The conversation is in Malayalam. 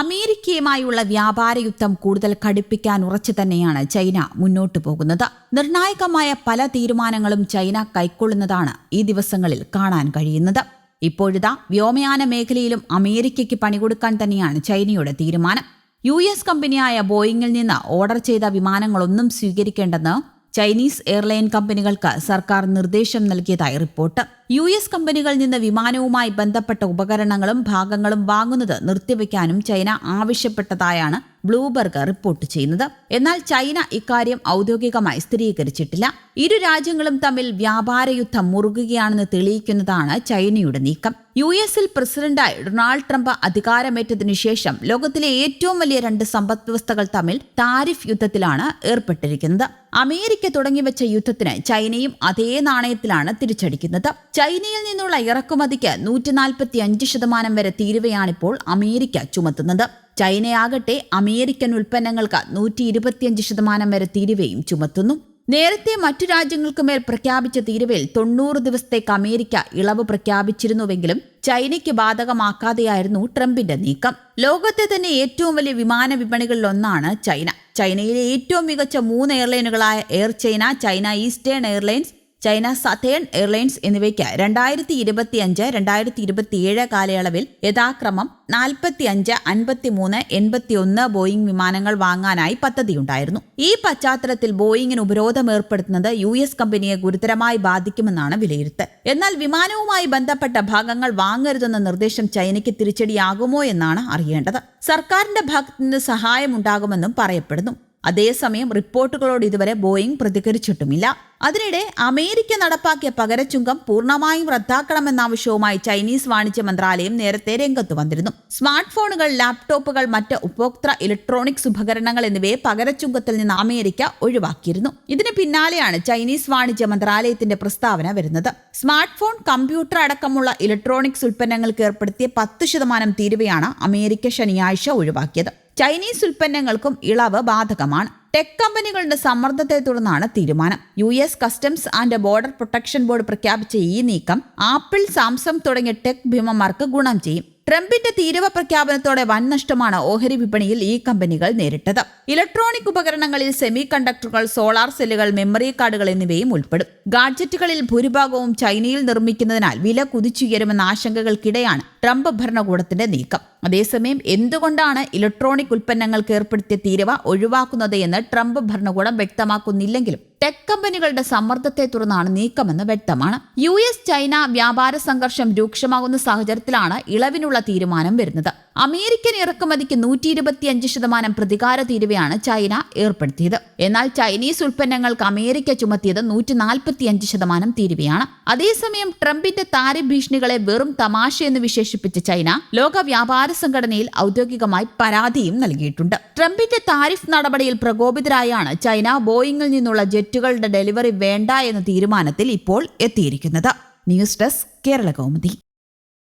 അമേരിക്കയുമായുള്ള വ്യാപാര യുദ്ധം കൂടുതൽ കടുപ്പിക്കാൻ ഉറച്ചു തന്നെയാണ് ചൈന മുന്നോട്ടു പോകുന്നത്. നിർണായകമായ പല തീരുമാനങ്ങളും ചൈന കൈക്കൊള്ളുന്നതാണ് ഈ ദിവസങ്ങളിൽ കാണാൻ കഴിയുന്നത്. ഇപ്പോഴിതാ വ്യോമയാന മേഖലയിലും അമേരിക്കയ്ക്ക് പണികൊടുക്കാൻ തന്നെയാണ് ചൈനയുടെ തീരുമാനം. യു എസ് കമ്പനിയായ ബോയിങ്ങിൽ നിന്ന് ഓർഡർ ചെയ്ത വിമാനങ്ങളൊന്നും സ്വീകരിക്കേണ്ടെന്ന് ചൈനീസ് എയർലൈൻ കമ്പനികൾക്ക് സർക്കാർ നിർദ്ദേശം നൽകിയതായി റിപ്പോർട്ട്. യു എസ് കമ്പനികളിൽ നിന്ന് വിമാനവുമായി ബന്ധപ്പെട്ട ഉപകരണങ്ങളും ഭാഗങ്ങളും വാങ്ങുന്നത് നിർത്തിവെക്കാനും ചൈന ആവശ്യപ്പെട്ടതായാണ് ബ്ലൂബർഗ് റിപ്പോർട്ട് ചെയ്യുന്നത്. എന്നാൽ ചൈന ഇക്കാര്യം ഔദ്യോഗികമായി സ്ഥിരീകരിച്ചിട്ടില്ല. ഇരു രാജ്യങ്ങളും തമ്മിൽ വ്യാപാര യുദ്ധം മുറുകുകയാണെന്ന് തെളിയിക്കുന്നതാണ് ചൈനയുടെ നീക്കം. യു എസിൽ പ്രസിഡന്റായി ഡൊണാൾഡ് ട്രംപ് അധികാരമേറ്റതിനു ശേഷം ലോകത്തിലെ ഏറ്റവും വലിയ രണ്ട് സമ്പദ് വ്യവസ്ഥകൾ തമ്മിൽ താരിഫ് യുദ്ധത്തിലാണ് ഏർപ്പെട്ടിരിക്കുന്നത്. അമേരിക്ക തുടങ്ങിവെച്ച യുദ്ധത്തിന് ചൈനയും അതേ നാണയത്തിലാണ് തിരിച്ചടിക്കുന്നത്. ചൈനയിൽ നിന്നുള്ള ഇറക്കുമതിക്ക് നൂറ്റി നാൽപ്പത്തി അഞ്ച് ശതമാനം വരെ തീരുവയാണിപ്പോൾ അമേരിക്ക ചുമത്തുന്നത്. ചൈനയാകട്ടെ അമേരിക്കൻ ഉൽപ്പന്നങ്ങൾക്ക് നൂറ്റി ഇരുപത്തിയഞ്ച് ശതമാനം വരെ തീരുവയും ചുമത്തുന്നു. നേരത്തെ മറ്റു രാജ്യങ്ങൾക്കുമേൽ പ്രഖ്യാപിച്ച തീരുവയിൽ തൊണ്ണൂറ് ദിവസത്തേക്ക് അമേരിക്ക ഇളവ് പ്രഖ്യാപിച്ചിരുന്നുവെങ്കിലും ചൈനയ്ക്ക് ബാധകമാക്കാതെയായിരുന്നു ട്രംപിന്റെ നീക്കം. ലോകത്തെ തന്നെ ഏറ്റവും വലിയ വിമാന വിപണികളിലൊന്നാണ് ചൈന. ചൈനയിലെ ഏറ്റവും മികച്ച മൂന്ന് എയർലൈനുകളായ Air China China Eastern Airlines China Southern Airlines എന്നിവയ്ക്ക് രണ്ടായിരത്തി ഇരുപത്തിയഞ്ച് രണ്ടായിരത്തി ഇരുപത്തിയേഴ് കാലയളവിൽ യഥാക്രമം നാൽപ്പത്തി അഞ്ച് അൻപത്തിമൂന്ന് എൺപത്തിയൊന്ന് ബോയിംഗ് വിമാനങ്ങൾ വാങ്ങാനായി പദ്ധതിയുണ്ടായിരുന്നു. ഈ പശ്ചാത്തലത്തിൽ ബോയിങ്ങിന് ഉപരോധം ഏർപ്പെടുത്തുന്നത് യു എസ് കമ്പനിയെ ഗുരുതരമായി ബാധിക്കുമെന്നാണ് വിലയിരുത്തൽ. എന്നാൽ വിമാനവുമായി ബന്ധപ്പെട്ട ഭാഗങ്ങൾ വാങ്ങരുതെന്ന നിർദ്ദേശം ചൈനയ്ക്ക് തിരിച്ചടിയാകുമോ എന്നാണ് അറിയേണ്ടത്. സർക്കാരിന്റെ ഭാഗത്തുനിന്ന് നിന്ന് സഹായമുണ്ടാകുമെന്നും പറയപ്പെടുന്നു. അതേസമയം റിപ്പോർട്ടുകളോട് ഇതുവരെ ബോയിങ് പ്രതികരിച്ചിട്ടുമില്ല. അതിനിടെ അമേരിക്ക നടപ്പാക്കിയ പകരച്ചുങ്കം പൂർണമായും റദ്ദാക്കണമെന്ന ആവശ്യവുമായി ചൈനീസ് വാണിജ്യ മന്ത്രാലയം നേരത്തെ രംഗത്ത് വന്നിരുന്നു. സ്മാർട്ട് ഫോണുകൾ ലാപ്ടോപ്പുകൾ മറ്റ് ഉപഭോക്തൃ ഇലക്ട്രോണിക്സ് ഉപകരണങ്ങൾ എന്നിവയെ പകരച്ചുങ്കത്തിൽ നിന്ന് അമേരിക്ക ഒഴിവാക്കിയിരുന്നു. ഇതിന് പിന്നാലെയാണ് ചൈനീസ് വാണിജ്യ മന്ത്രാലയത്തിന്റെ പ്രസ്താവന വരുന്നത്. സ്മാർട്ട് ഫോൺ കമ്പ്യൂട്ടർ അടക്കമുള്ള ഇലക്ട്രോണിക്സ് ഉൽപ്പന്നങ്ങൾക്ക് ഏർപ്പെടുത്തിയ പത്ത് ശതമാനം തീരുവയാണ് അമേരിക്ക ശനിയാഴ്ച ഒഴിവാക്കിയത്. ചൈനീസ് ഉൽപ്പന്നങ്ങൾക്കും ഇളവ് ബാധകമാണ്. ടെക് കമ്പനികളുടെ സമ്മർദ്ദത്തെ തുടർന്നാണ് തീരുമാനം. U S Customs and Border Protection board പ്രഖ്യാപിച്ച ഈ നീക്കം ആപ്പിൾ സാംസങ് തുടങ്ങിയ ടെക് ഭീമന്മാർക്ക് ഗുണം ചെയ്യും. ട്രംപിന്റെ തീരുവ പ്രഖ്യാപനത്തോടെ വൻ നഷ്ടമാണ് ഓഹരി വിപണിയിൽ ഈ കമ്പനികൾ നേരിട്ടത്. ഇലക്ട്രോണിക് ഉപകരണങ്ങളിൽ സെമി കണ്ടക്ടറുകൾ സോളാർ സെല്ലുകൾ മെമ്മറി കാർഡുകൾ എന്നിവയും ഉൾപ്പെടും. ഗാഡ്ജറ്റുകളിൽ ഭൂരിഭാഗവും ചൈനയിൽ നിർമ്മിക്കുന്നതിനാൽ വില കുതിച്ചുയരുമെന്ന ആശങ്കകൾക്കിടെയാണ് ട്രംപ് ഭരണകൂടത്തിന്റെ നീക്കം. അതേസമയം എന്തുകൊണ്ടാണ് ഇലക്ട്രോണിക് ഉൽപ്പന്നങ്ങൾക്ക് ഏർപ്പെടുത്തിയ തീരുവ ഒഴിവാക്കുന്നത് എന്ന് ട്രംപ് ഭരണകൂടം വ്യക്തമാക്കുന്നില്ലെങ്കിലും ടെക് കമ്പനികളുടെ സമ്മർദ്ദത്തെ തുടർന്നാണ് നീക്കമെന്ന് വ്യക്തമാണ്. യു എസ് ചൈന വ്യാപാര സംഘർഷം രൂക്ഷമാകുന്ന സാഹചര്യത്തിലാണ് ഇളവിനുള്ള തീരുമാനം വരുന്നത്. അമേരിക്കൻ ഇറക്കുമതിക്ക് നൂറ്റി ഇരുപത്തിയഞ്ച് ശതമാനം പ്രതികാര തീരുവയാണ് ചൈന ഏർപ്പെടുത്തിയത്. എന്നാൽ ചൈനീസ് ഉൽപ്പന്നങ്ങൾക്ക് അമേരിക്ക ചുമത്തിയത് നൂറ്റി നാൽപ്പത്തിയഞ്ച് ശതമാനം തീരുവയാണ്. അതേസമയം ട്രംപിന്റെ താരിഫ് ഭീഷണികളെ വെറും തമാശയെന്ന് വിശേഷിപ്പിച്ച ചൈന ലോക വ്യാപാര സംഘടനയിൽ ഔദ്യോഗികമായി പരാതിയും നൽകിയിട്ടുണ്ട്. ട്രംപിന്റെ താരിഫ് നടപടിയിൽ പ്രകോപിതരായാണ് ചൈന ബോയിങ്ങിൽ നിന്നുള്ള ജെറ്റുകളുടെ ഡെലിവറി വേണ്ട എന്ന തീരുമാനത്തിൽ ഇപ്പോൾ എത്തിയിരിക്കുന്നത്. News desk Kerala Kaumudi.